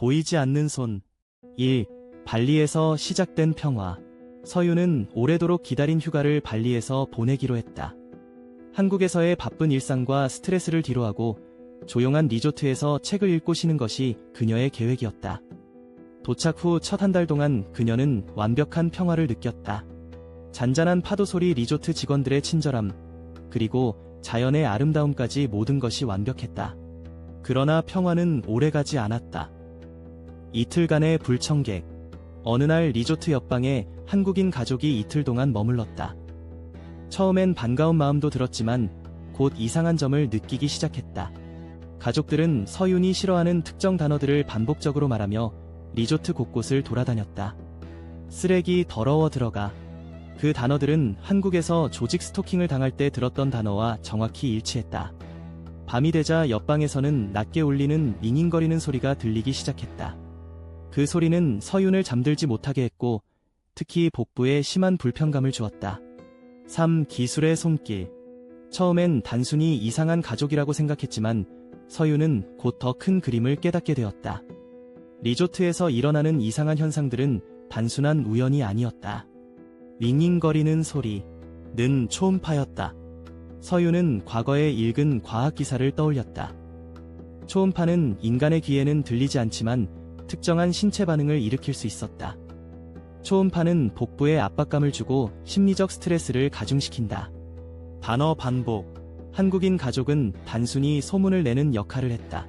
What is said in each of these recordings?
보이지 않는 손 1. 발리에서 시작된 평화 서유는 오래도록 기다린 휴가를 발리에서 보내기로 했다. 한국에서의 바쁜 일상과 스트레스를 뒤로하고 조용한 리조트에서 책을 읽고 쉬는 것이 그녀의 계획이었다. 도착 후 첫 한 달 동안 그녀는 완벽한 평화를 느꼈다. 잔잔한 파도 소리 리조트 직원들의 친절함, 그리고 자연의 아름다움까지 모든 것이 완벽했다. 그러나 평화는 오래가지 않았다. 이틀간의 불청객. 어느 날 리조트 옆방에 한국인 가족이 이틀 동안 머물렀다. 처음엔 반가운 마음도 들었지만 곧 이상한 점을 느끼기 시작했다. 가족들은 서윤이 싫어하는 특정 단어들을 반복적으로 말하며 리조트 곳곳을 돌아다녔다. 쓰레기 더러워 들어가. 그 단어들은 한국에서 조직 스토킹을 당할 때 들었던 단어와 정확히 일치했다. 밤이 되자 옆방에서는 낮게 울리는 잉잉거리는 소리가 들리기 시작했다. 그 소리는 서윤을 잠들지 못하게 했고 특히 복부에 심한 불편감을 주었다. 3. 기술의 손길. 처음엔 단순히 이상한 가족이라고 생각했지만 서윤은 곧 더 큰 그림을 깨닫게 되었다. 리조트에서 일어나는 이상한 현상들은 단순한 우연이 아니었다. 윙윙거리는 소리는 초음파였다. 서윤은 과거에 읽은 과학 기사를 떠올렸다. 초음파는 인간의 귀에는 들리지 않지만 특정한 신체 반응을 일으킬 수 있었다. 초음파는 복부에 압박감을 주고 심리적 스트레스를 가중시킨다. 단어 반복. 한국인 가족은 단순히 소문을 내는 역할을 했다.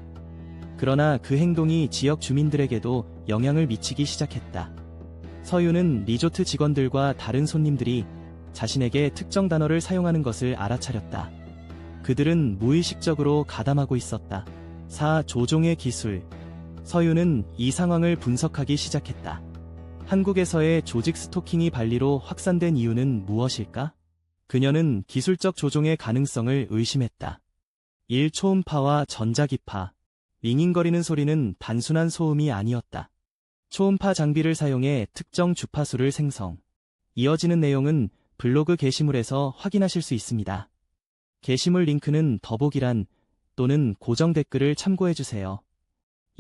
그러나 그 행동이 지역 주민들에게도 영향을 미치기 시작했다. 서유는 리조트 직원들과 다른 손님들이 자신에게 특정 단어를 사용하는 것을 알아차렸다. 그들은 무의식적으로 가담하고 있었다. 4. 조종의 기술. 서유는 이 상황을 분석하기 시작했다. 한국에서의 조직 스토킹이 발리로 확산된 이유는 무엇일까? 그녀는 기술적 조종의 가능성을 의심했다. 1. 초음파와 전자기파. 윙윙거리는 소리는 단순한 소음이 아니었다. 초음파 장비를 사용해 특정 주파수를 생성. 이어지는 내용은 블로그 게시물에서 확인하실 수 있습니다. 게시물 링크는 더보기란 또는 고정 댓글을 참고해주세요.